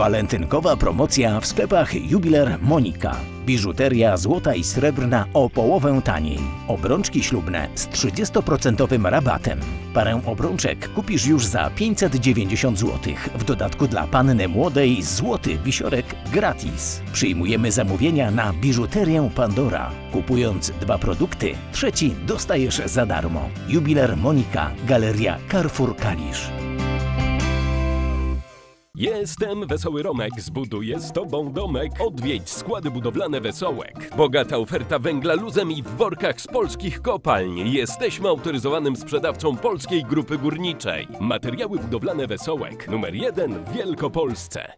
Walentynkowa promocja w sklepach Jubiler Monika. Biżuteria złota i srebrna o połowę taniej. Obrączki ślubne z 30% rabatem. Parę obrączek kupisz już za 590 zł. W dodatku dla panny młodej złoty wisiorek gratis. Przyjmujemy zamówienia na biżuterię Pandora. Kupując dwa produkty, trzeci dostajesz za darmo. Jubiler Monika, Galeria Carrefour Kalisz. Jestem Wesoły Romek, zbuduję z tobą domek. Odwiedź składy budowlane Wesołek. Bogata oferta węgla luzem i w workach z polskich kopalń. Jesteśmy autoryzowanym sprzedawcą Polskiej Grupy Górniczej. Materiały budowlane Wesołek, numer jeden w Wielkopolsce.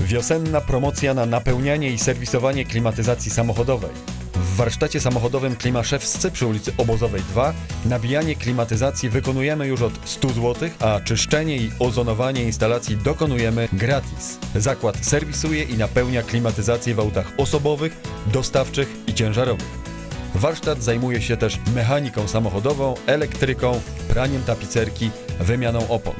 Wiosenna promocja na napełnianie i serwisowanie klimatyzacji samochodowej. W warsztacie samochodowym Klimaszewscy przy ulicy Obozowej 2 nabijanie klimatyzacji wykonujemy już od 100 zł, a czyszczenie i ozonowanie instalacji dokonujemy gratis. Zakład serwisuje i napełnia klimatyzację w autach osobowych, dostawczych i ciężarowych. Warsztat zajmuje się też mechaniką samochodową, elektryką, praniem tapicerki, wymianą opon.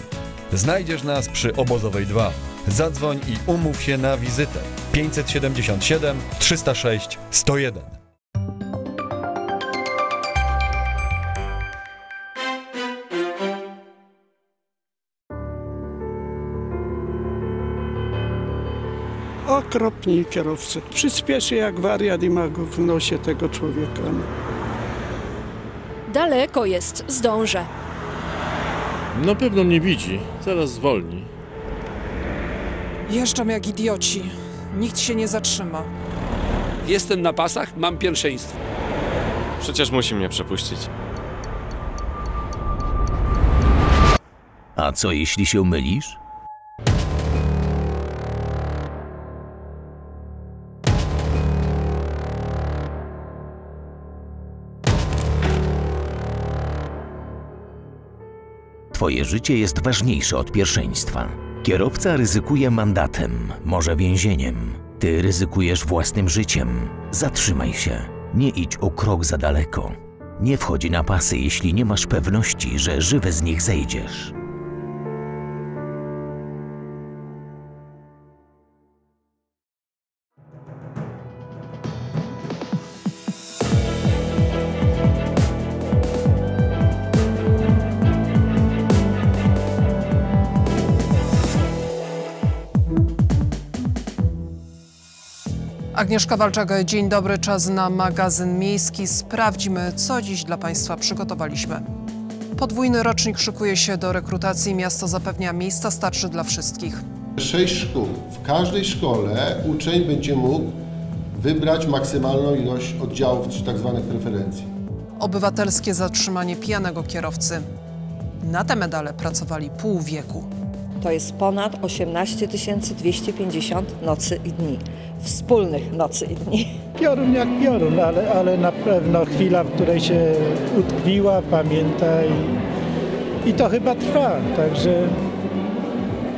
Znajdziesz nas przy Obozowej 2. Zadzwoń i umów się na wizytę 577 306 101. Okropni kierowcy. Przyspieszy jak wariat i ma go w nosie tego człowieka. no. Daleko jest, zdążę. Na pewno mnie widzi. Zaraz zwolni. Jeżdżam jak idioci. Nikt się nie zatrzyma. Jestem na pasach, mam pierwszeństwo. Przecież musi mnie przepuścić. A co jeśli się mylisz? Twoje życie jest ważniejsze od pierwszeństwa. Kierowca ryzykuje mandatem, może więzieniem. Ty ryzykujesz własnym życiem. Zatrzymaj się. Nie idź o krok za daleko. Nie wchodź na pasy, jeśli nie masz pewności, że żywy z nich zejdziesz. Agnieszka Walczak, dzień dobry, czas na magazyn miejski. Sprawdźmy, co dziś dla Państwa przygotowaliśmy. Podwójny rocznik szykuje się do rekrutacji. Miasto zapewnia miejsca starczy dla wszystkich. Sześć szkół. W każdej szkole uczeń będzie mógł wybrać maksymalną ilość oddziałów czy tak zwanych preferencji. Obywatelskie zatrzymanie pijanego kierowcy. Na te medale pracowali pół wieku. To jest ponad 18 250 nocy i dni. Wspólnych nocy i dni. Piorun jak piorun, ale, ale na pewno chwila, w której się utkwiła, pamięta i, i to chyba trwa. Także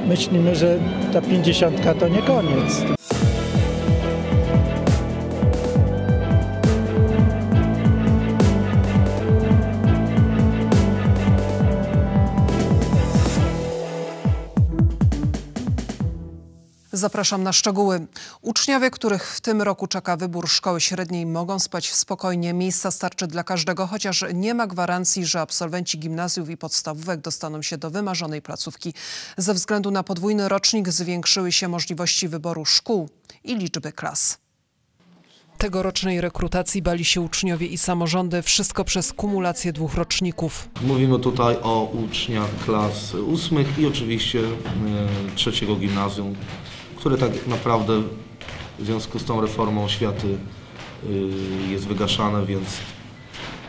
myślimy, że ta pięćdziesiątka to nie koniec. Zapraszam na szczegóły. Uczniowie, których w tym roku czeka wybór szkoły średniej, mogą spać spokojnie. Miejsca starczy dla każdego, chociaż nie ma gwarancji, że absolwenci gimnazjów i podstawówek dostaną się do wymarzonej placówki. Ze względu na podwójny rocznik zwiększyły się możliwości wyboru szkół i liczby klas. Tegorocznej rekrutacji bali się uczniowie i samorządy. Wszystko przez kumulację dwóch roczników. Mówimy tutaj o uczniach klas ósmych i oczywiście e, trzeciego gimnazjum, które tak naprawdę w związku z tą reformą oświaty e, jest wygaszane, więc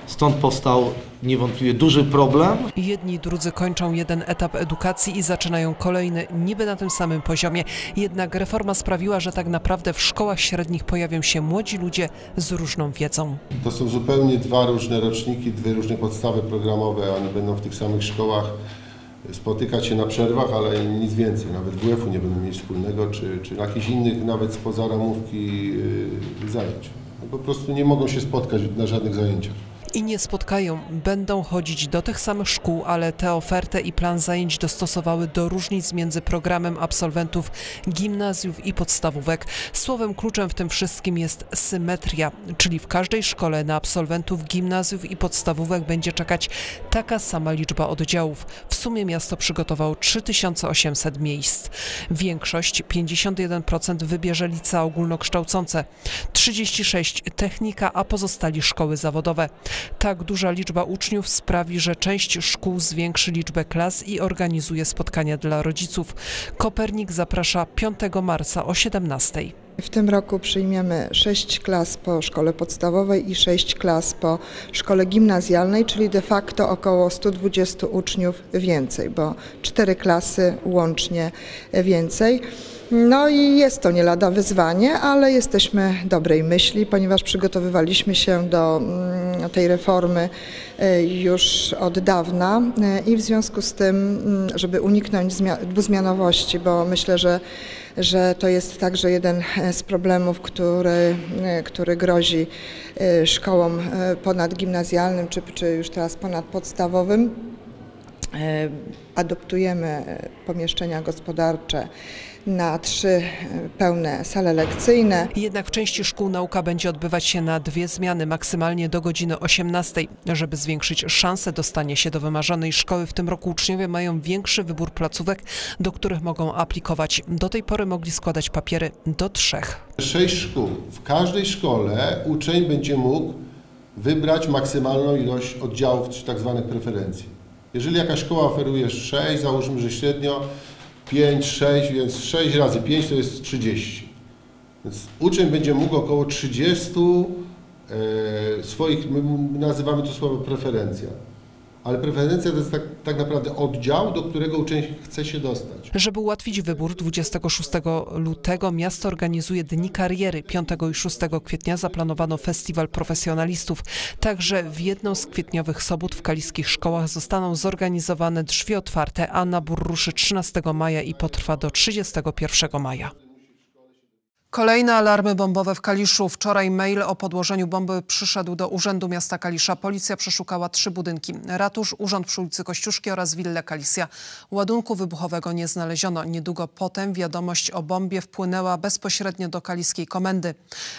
stąd powstał niewątpliwie duży problem. Jedni drudzy kończą jeden etap edukacji i zaczynają kolejny, niby na tym samym poziomie. Jednak reforma sprawiła, że tak naprawdę w szkołach średnich pojawią się młodzi ludzie z różną wiedzą. To są zupełnie dwa różne roczniki, dwie różne podstawy programowe. Oni będą w tych samych szkołach spotykać się na przerwach, ale nic więcej. Nawet WF-u nie będą mieć wspólnego, czy, czy jakichś innych, nawet spoza ramówki yy, zajęć. No po prostu nie mogą się spotkać na żadnych zajęciach. I nie będą chodzić do tych samych szkół, ale tę ofertę i plan zajęć dostosowały do różnic między programem absolwentów gimnazjów i podstawówek. Słowem kluczem w tym wszystkim jest symetria, czyli w każdej szkole na absolwentów gimnazjów i podstawówek będzie czekać taka sama liczba oddziałów. W sumie miasto przygotowało 3800 miejsc. Większość, 51% wybierze licea ogólnokształcące, 36 technika, a pozostali szkoły zawodowe. Tak duża liczba uczniów sprawi, że część szkół zwiększy liczbę klas i organizuje spotkania dla rodziców. Kopernik zaprasza 5 marca o 17. W tym roku przyjmiemy 6 klas po szkole podstawowej i 6 klas po szkole gimnazjalnej, czyli de facto około 120 uczniów więcej, bo 4 klasy łącznie więcej. No i jest to nie lada wyzwanie, ale jesteśmy dobrej myśli, ponieważ przygotowywaliśmy się do mm, tej reformy e, już od dawna e, i w związku z tym, mm, żeby uniknąć dwuzmianowości, bo myślę, że że to jest także jeden z problemów, który, który grozi e, szkołom ponadgimnazjalnym czy, czy już teraz ponadpodstawowym. Adoptujemy pomieszczenia gospodarcze na trzy e, pełne sale lekcyjne. Jednak w części szkół nauka będzie odbywać się na dwie zmiany, maksymalnie do godziny 18. Żeby zwiększyć szanse dostania się do wymarzonej szkoły, w tym roku uczniowie mają większy wybór placówek, do których mogą aplikować. Do tej pory mogli składać papiery do trzech. Sześć szkół. W każdej szkole uczeń będzie mógł wybrać maksymalną ilość oddziałów, czy tak zwanych preferencji. Jeżeli jakaś szkoła oferuje 6, załóżmy, że średnio 5, 6, więc 6 razy 5 to jest 30. Więc uczeń będzie mógł około 30 e, swoich, my nazywamy to słowo preferencja ale preferencja to jest tak, tak, naprawdę oddział, do którego uczeń chce się dostać. Żeby ułatwić wybór, 26 lutego miasto organizuje Dni Kariery. 5 i 6 kwietnia zaplanowano festiwal profesjonalistów. Także w jedną z kwietniowych sobot w kaliskich szkołach zostaną zorganizowane drzwi otwarte, a nabór ruszy 13 maja i potrwa do 31 maja. Kolejne alarmy bombowe w Kaliszu. Wczoraj mail o podłożeniu bomby przyszedł do Urzędu Miasta Kalisza. Policja przeszukała trzy budynki. Ratusz, Urząd przy ulicy Kościuszki oraz Willę Kalisja. Ładunku wybuchowego nie znaleziono. Niedługo potem wiadomość o bombie wpłynęła bezpośrednio do kaliskiej komendy.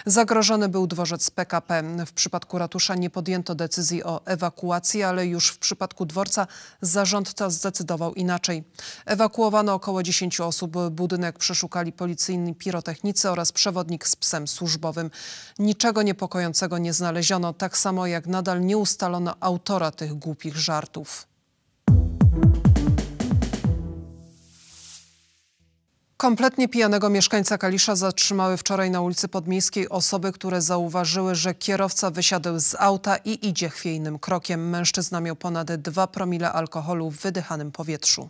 Zagrożony był dworzec PKP. W przypadku ratusza nie podjęto decyzji o ewakuacji, ale już w przypadku dworca zarządca zdecydował inaczej. Ewakuowano około 10 osób. Budynek przeszukali policyjni pirotechnicy oraz oraz przewodnik z psem służbowym. Niczego niepokojącego nie znaleziono, tak samo jak nadal nie ustalono autora tych głupich żartów. Kompletnie pijanego mieszkańca Kalisza zatrzymały wczoraj na ulicy Podmiejskiej osoby, które zauważyły, że kierowca wysiadł z auta i idzie chwiejnym krokiem. Mężczyzna miał ponad 2 promile alkoholu w wydychanym powietrzu.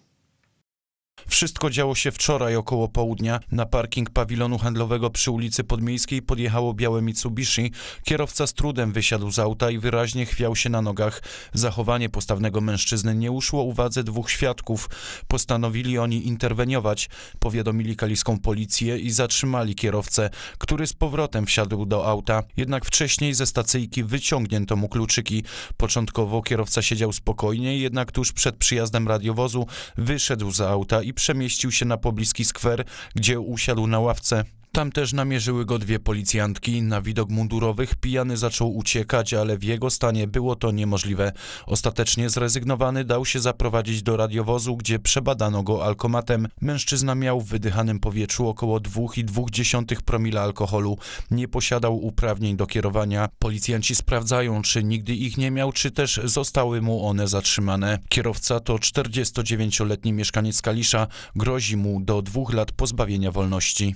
Wszystko działo się wczoraj około południa. Na parking pawilonu handlowego przy ulicy Podmiejskiej podjechało białe Mitsubishi. Kierowca z trudem wysiadł z auta i wyraźnie chwiał się na nogach. Zachowanie postawnego mężczyzny nie uszło uwadze dwóch świadków. Postanowili oni interweniować. Powiadomili kaliską policję i zatrzymali kierowcę, który z powrotem wsiadł do auta. Jednak wcześniej ze stacyjki wyciągnięto mu kluczyki. Początkowo kierowca siedział spokojnie, jednak tuż przed przyjazdem radiowozu wyszedł z auta i przemieścił się na pobliski skwer, gdzie usiadł na ławce. Tam też namierzyły go dwie policjantki. Na widok mundurowych pijany zaczął uciekać, ale w jego stanie było to niemożliwe. Ostatecznie zrezygnowany dał się zaprowadzić do radiowozu, gdzie przebadano go alkomatem. Mężczyzna miał w wydychanym powietrzu około 2,2 promila alkoholu. Nie posiadał uprawnień do kierowania. Policjanci sprawdzają, czy nigdy ich nie miał, czy też zostały mu one zatrzymane. Kierowca to 49-letni mieszkaniec Kalisza. Grozi mu do dwóch lat pozbawienia wolności.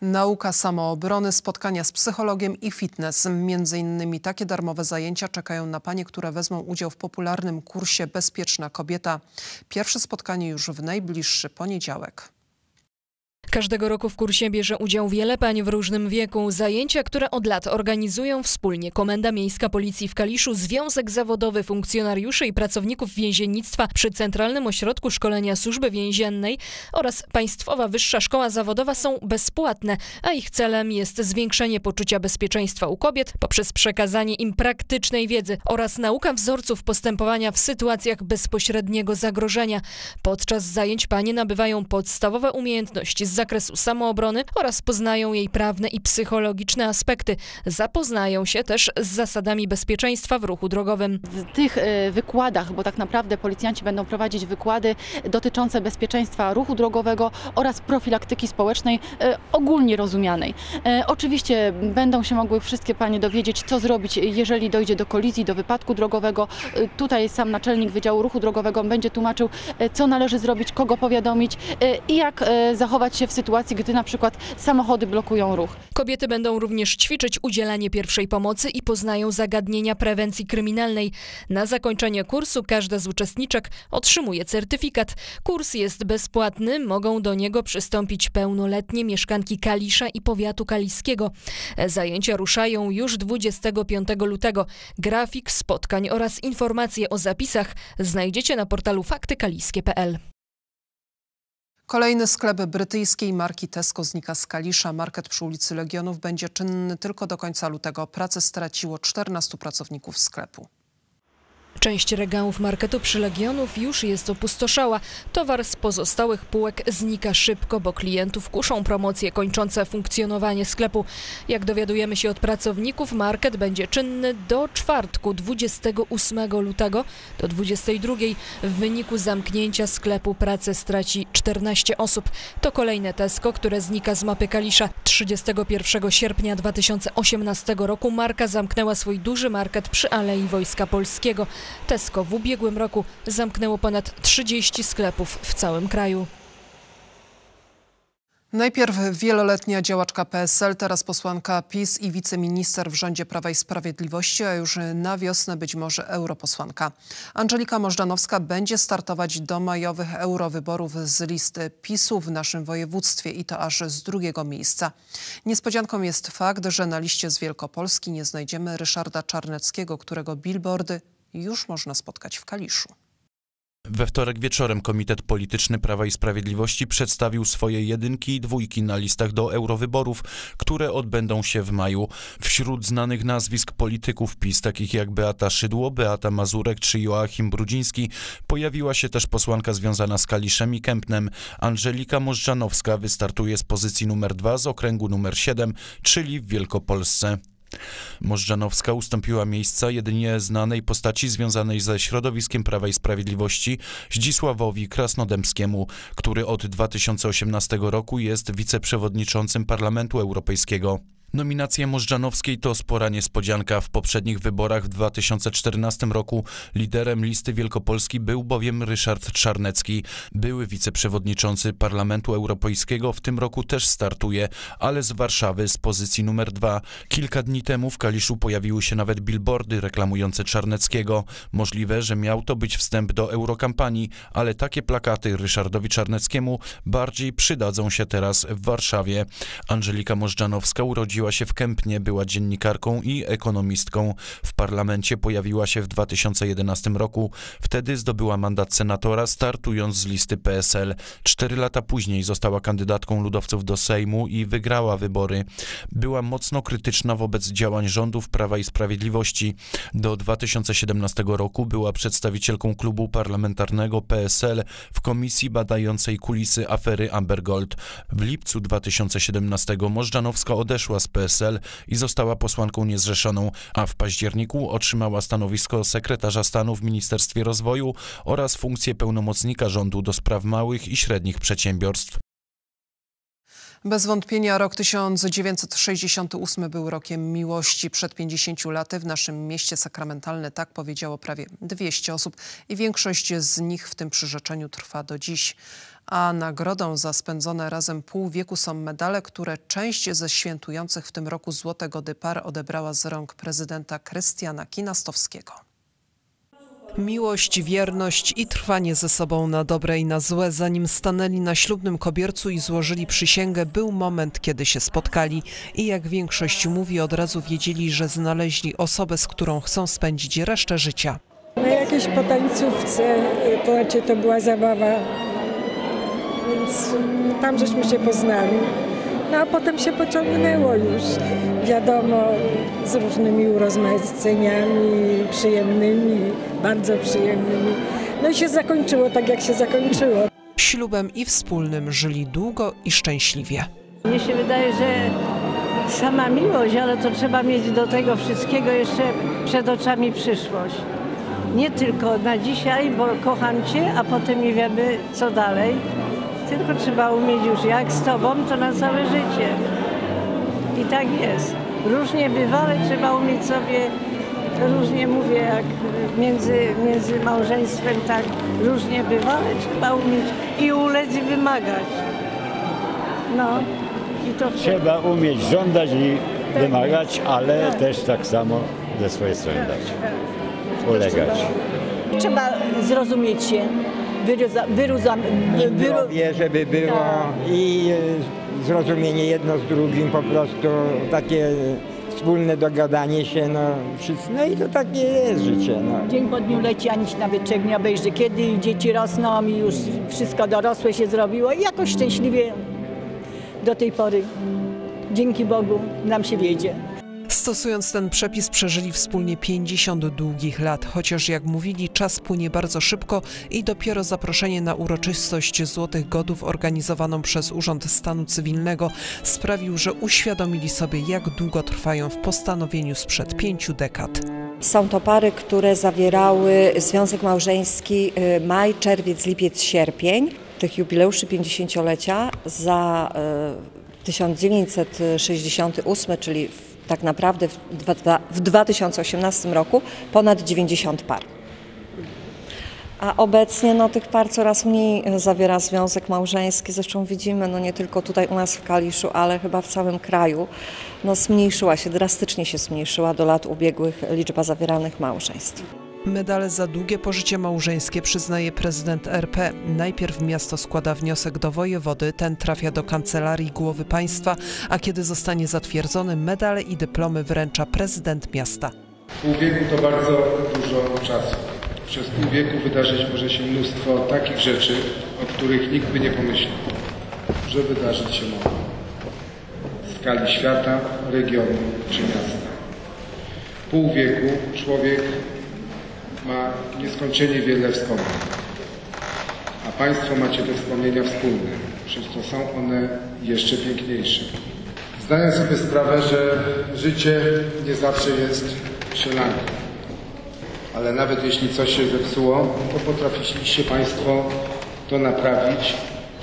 Nauka samoobrony, spotkania z psychologiem i fitness. Między innymi takie darmowe zajęcia czekają na panie, które wezmą udział w popularnym kursie Bezpieczna Kobieta. Pierwsze spotkanie już w najbliższy poniedziałek. Każdego roku w kursie bierze udział wiele pań w różnym wieku. Zajęcia, które od lat organizują wspólnie Komenda Miejska Policji w Kaliszu, Związek Zawodowy Funkcjonariuszy i Pracowników Więziennictwa przy Centralnym Ośrodku Szkolenia Służby Więziennej oraz Państwowa Wyższa Szkoła Zawodowa są bezpłatne, a ich celem jest zwiększenie poczucia bezpieczeństwa u kobiet poprzez przekazanie im praktycznej wiedzy oraz nauka wzorców postępowania w sytuacjach bezpośredniego zagrożenia. Podczas zajęć panie nabywają podstawowe umiejętności zakresu samoobrony oraz poznają jej prawne i psychologiczne aspekty. Zapoznają się też z zasadami bezpieczeństwa w ruchu drogowym. W tych e, wykładach, bo tak naprawdę policjanci będą prowadzić wykłady dotyczące bezpieczeństwa ruchu drogowego oraz profilaktyki społecznej e, ogólnie rozumianej. E, oczywiście będą się mogły wszystkie panie dowiedzieć, co zrobić, jeżeli dojdzie do kolizji, do wypadku drogowego. Tutaj sam naczelnik Wydziału Ruchu Drogowego będzie tłumaczył, co należy zrobić, kogo powiadomić i jak zachować w sytuacji, gdy na przykład samochody blokują ruch. Kobiety będą również ćwiczyć udzielanie pierwszej pomocy i poznają zagadnienia prewencji kryminalnej. Na zakończenie kursu każda z uczestniczek otrzymuje certyfikat. Kurs jest bezpłatny, mogą do niego przystąpić pełnoletnie mieszkanki Kalisza i powiatu kaliskiego. Zajęcia ruszają już 25 lutego. Grafik spotkań oraz informacje o zapisach znajdziecie na portalu faktykaliskie.pl. Kolejny sklep brytyjskiej marki Tesco znika z Kalisza. Market przy ulicy Legionów będzie czynny tylko do końca lutego. Pracę straciło 14 pracowników sklepu. Część regałów marketu przy Legionów już jest opustoszała. Towar z pozostałych półek znika szybko, bo klientów kuszą promocje kończące funkcjonowanie sklepu. Jak dowiadujemy się od pracowników, market będzie czynny do czwartku 28 lutego do 22. W wyniku zamknięcia sklepu pracę straci 14 osób. To kolejne Tesco, które znika z mapy Kalisza. 31 sierpnia 2018 roku marka zamknęła swój duży market przy Alei Wojska Polskiego. Tesco w ubiegłym roku zamknęło ponad 30 sklepów w całym kraju. Najpierw wieloletnia działaczka PSL, teraz posłanka PiS i wiceminister w rządzie Prawa i Sprawiedliwości, a już na wiosnę być może europosłanka. Angelika Możdżanowska będzie startować do majowych eurowyborów z listy PiSu w naszym województwie i to aż z drugiego miejsca. Niespodzianką jest fakt, że na liście z Wielkopolski nie znajdziemy Ryszarda Czarneckiego, którego billboardy już można spotkać w Kaliszu. We wtorek wieczorem Komitet Polityczny Prawa i Sprawiedliwości przedstawił swoje jedynki i dwójki na listach do eurowyborów, które odbędą się w maju. Wśród znanych nazwisk polityków PiS, takich jak Beata Szydło, Beata Mazurek czy Joachim Brudziński, pojawiła się też posłanka związana z Kaliszem i Kępnem. Angelika Możdżanowska wystartuje z pozycji numer 2 z okręgu numer 7, czyli w Wielkopolsce. Możdżanowska ustąpiła miejsca jedynie znanej postaci związanej ze środowiskiem Prawa i Sprawiedliwości Zdzisławowi Krasnodębskiemu, który od 2018 roku jest wiceprzewodniczącym Parlamentu Europejskiego. Nominacja Możdżanowskiej to spora niespodzianka. W poprzednich wyborach w 2014 roku liderem listy Wielkopolski był bowiem Ryszard Czarnecki. Były wiceprzewodniczący Parlamentu Europejskiego w tym roku też startuje, ale z Warszawy z pozycji numer dwa. Kilka dni temu w Kaliszu pojawiły się nawet billboardy reklamujące Czarneckiego. Możliwe, że miał to być wstęp do eurokampanii, ale takie plakaty Ryszardowi Czarneckiemu bardziej przydadzą się teraz w Warszawie. Angelika Możdżanowska urodziła Urodziła się w Kępnie, była dziennikarką i ekonomistką. W parlamencie pojawiła się w 2011 roku. Wtedy zdobyła mandat senatora, startując z listy PSL. Cztery lata później została kandydatką ludowców do Sejmu i wygrała wybory. Była mocno krytyczna wobec działań rządów Prawa i Sprawiedliwości. Do 2017 roku była przedstawicielką klubu parlamentarnego PSL w komisji badającej kulisy afery Amber Gold. W lipcu 2017 Możdżanowska odeszła z PSL i została posłanką niezrzeszoną, a w październiku otrzymała stanowisko sekretarza stanu w Ministerstwie Rozwoju oraz funkcję pełnomocnika rządu do spraw małych i średnich przedsiębiorstw. Bez wątpienia rok 1968 był rokiem miłości. Przed 50 laty w naszym mieście sakramentalne tak powiedziało prawie 200 osób i większość z nich w tym przyrzeczeniu trwa do dziś a nagrodą za spędzone razem pół wieku są medale, które część ze świętujących w tym roku Złotego Dypar odebrała z rąk prezydenta Krystiana Kinastowskiego. Miłość, wierność i trwanie ze sobą na dobre i na złe. Zanim stanęli na ślubnym kobiercu i złożyli przysięgę, był moment, kiedy się spotkali. I jak większość mówi, od razu wiedzieli, że znaleźli osobę, z którą chcą spędzić resztę życia. Na jakiejś potańcówce, to znaczy to była zabawa, więc tam żeśmy się poznali. No a potem się pociągnęło już, wiadomo, z różnymi urozmaiceniami przyjemnymi, bardzo przyjemnymi. No i się zakończyło tak, jak się zakończyło. Ślubem i wspólnym żyli długo i szczęśliwie. Mnie się wydaje, że sama miłość, ale to trzeba mieć do tego wszystkiego jeszcze przed oczami przyszłość. Nie tylko na dzisiaj, bo kocham Cię, a potem nie wiemy co dalej. Tylko trzeba umieć już jak z Tobą, to na całe życie. I tak jest. Różnie bywa, ale trzeba umieć sobie, różnie mówię, jak między, między małżeństwem tak różnie bywa, ale trzeba umieć i ulec i wymagać. No. I to Trzeba umieć żądać i wymagać, ale Tak. też tak samo ze swojej strony dać. Ulegać. Trzeba zrozumieć się, wyruza, wyru, Zdrowie, żeby było i e, zrozumienie jedno z drugim, po prostu takie wspólne dogadanie się, no, wszyscy, no i to takie jest życie. No. Dzień po dniu leci, ani się nawet czek nie obejrzy. Kiedy dzieci rosną i już wszystko dorosłe się zrobiło i jakoś szczęśliwie do tej pory, dzięki Bogu, nam się wiedzie. Stosując ten przepis, przeżyli wspólnie 50 długich lat, chociaż jak mówili, czas płynie bardzo szybko i dopiero zaproszenie na uroczystość Złotych Godów organizowaną przez Urząd Stanu Cywilnego sprawił, że uświadomili sobie, jak długo trwają w postanowieniu sprzed pięciu dekad. Są to pary, które zawierały związek małżeński y, maj, czerwiec, lipiec, sierpień tych jubileuszy 50-lecia za y, 1968, czyli w, tak naprawdę w, w 2018 roku ponad 90 par. A obecnie no, tych par coraz mniej e, zawiera związek małżeński. Zresztą widzimy, no nie tylko tutaj u nas w Kaliszu, ale chyba w całym kraju, no zmniejszyła się, drastycznie się zmniejszyła do lat ubiegłych liczba zawieranych małżeństw. Medale za długie pożycie małżeńskie przyznaje prezydent RP. Najpierw miasto składa wniosek do wojewody, ten trafia do kancelarii głowy państwa, a kiedy zostanie zatwierdzony, medale i dyplomy wręcza prezydent miasta. Pół wieku to bardzo dużo czasu. Przez pół wieku wydarzyć może się mnóstwo takich rzeczy, o których nikt by nie pomyślał, że wydarzyć się mogą. W skali świata, regionu czy miasta. Pół wieku człowiek ma nieskończenie wiele wspomnień. A Państwo macie te wspomnienia wspólne, przez co są one jeszcze piękniejsze. Zdaję sobie sprawę, że życie nie zawsze jest sielanką. Ale nawet jeśli coś się zepsuło, to potrafiliście Państwo to naprawić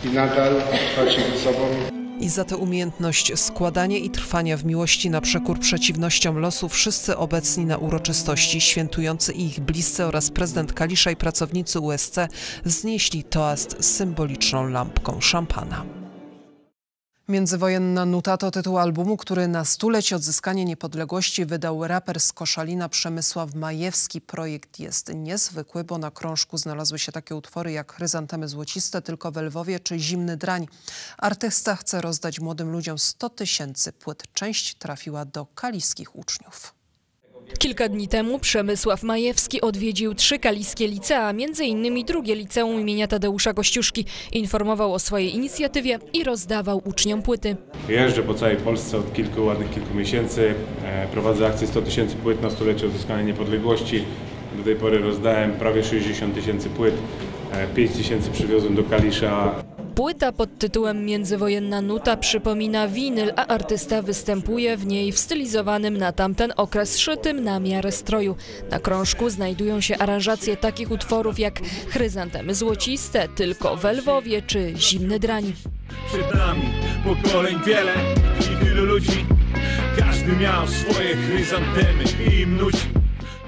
i nadal trwacie ze sobą. I za tę umiejętność składania i trwania w miłości na przekór przeciwnościom losu wszyscy obecni na uroczystości, świętujący i ich bliscy oraz prezydent Kalisza i pracownicy USC wznieśli toast z symboliczną lampką szampana. Międzywojenna nuta to tytuł albumu, który na stulecie odzyskania niepodległości wydał raper z Koszalina Przemysław Majewski. Projekt jest niezwykły, bo na krążku znalazły się takie utwory jak Chryzantemy Złociste, Tylko we Lwowie czy Zimny Drań. Artysta chce rozdać młodym ludziom 100 tysięcy płyt. Część trafiła do kaliskich uczniów. Kilka dni temu Przemysław Majewski odwiedził trzy kaliskie licea, m.in. drugie liceum imienia Tadeusza Kościuszki. Informował o swojej inicjatywie i rozdawał uczniom płyty. Jeżdżę po całej Polsce od kilku ładnych kilku miesięcy. E, Prowadzę akcję 100 tysięcy płyt na stulecie odzyskania niepodległości. Do tej pory rozdałem prawie 60 tysięcy płyt. 5 tysięcy przywiozłem do Kalisza. Płyta pod tytułem Międzywojenna nuta przypomina winyl, a artysta występuje w niej w stylizowanym na tamten okres szytym na miarę stroju. Na krążku znajdują się aranżacje takich utworów jak Chryzantemy Złociste, Tylko we Lwowie czy Zimny Drań. Przed nami pokoleń wiele i wielu ludzi Każdy miał swoje chryzantemy i im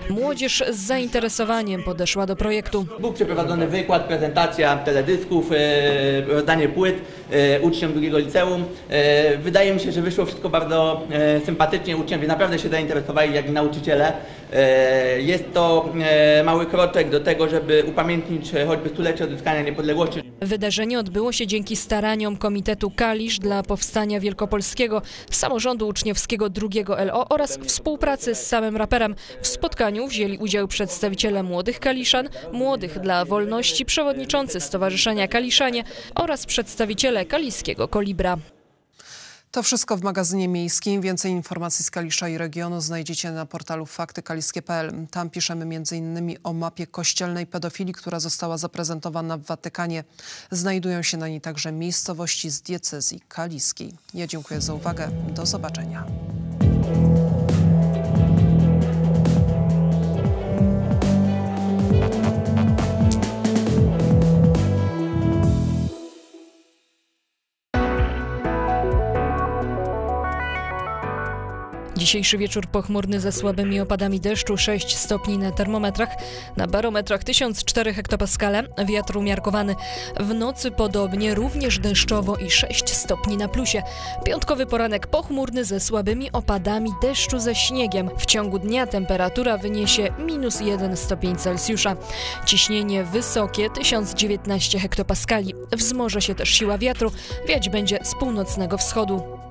Młodzież z zainteresowaniem podeszła do projektu. Był przeprowadzony wykład, prezentacja teledysków, e, rozdanie płyt e, uczniom drugiego liceum. E, wydaje mi się, że wyszło wszystko bardzo sympatycznie. Uczniowie naprawdę się zainteresowali, jak i nauczyciele. Jest to mały kroczek do tego, żeby upamiętnić choćby stulecie odzyskania niepodległości. Wydarzenie odbyło się dzięki staraniom Komitetu Kalisz dla Powstania Wielkopolskiego, Samorządu Uczniowskiego II LO oraz współpracy z samym raperem. W spotkaniu wzięli udział przedstawiciele Młodych Kaliszan, Młodych dla Wolności, przewodniczący Stowarzyszenia Kaliszanie oraz przedstawiciele Kaliskiego Kolibra. To wszystko w magazynie miejskim. Więcej informacji z Kalisza i regionu znajdziecie na portalu faktykaliskie.pl. Tam piszemy m.in. o mapie kościelnej pedofilii, która została zaprezentowana w Watykanie. Znajdują się na niej także miejscowości z diecezji kaliskiej. Ja dziękuję za uwagę. Do zobaczenia. Dzisiejszy wieczór pochmurny ze słabymi opadami deszczu, 6 stopni na termometrach, na barometrach 1004 hektopaskale, wiatr umiarkowany. W nocy podobnie, również deszczowo i 6 stopni na plusie. Piątkowy poranek pochmurny ze słabymi opadami deszczu ze śniegiem. W ciągu dnia temperatura wyniesie minus 1 stopień Celsjusza. Ciśnienie wysokie 1019 hektopaskali. Wzmoże się też siła wiatru, wiać będzie z północnego wschodu.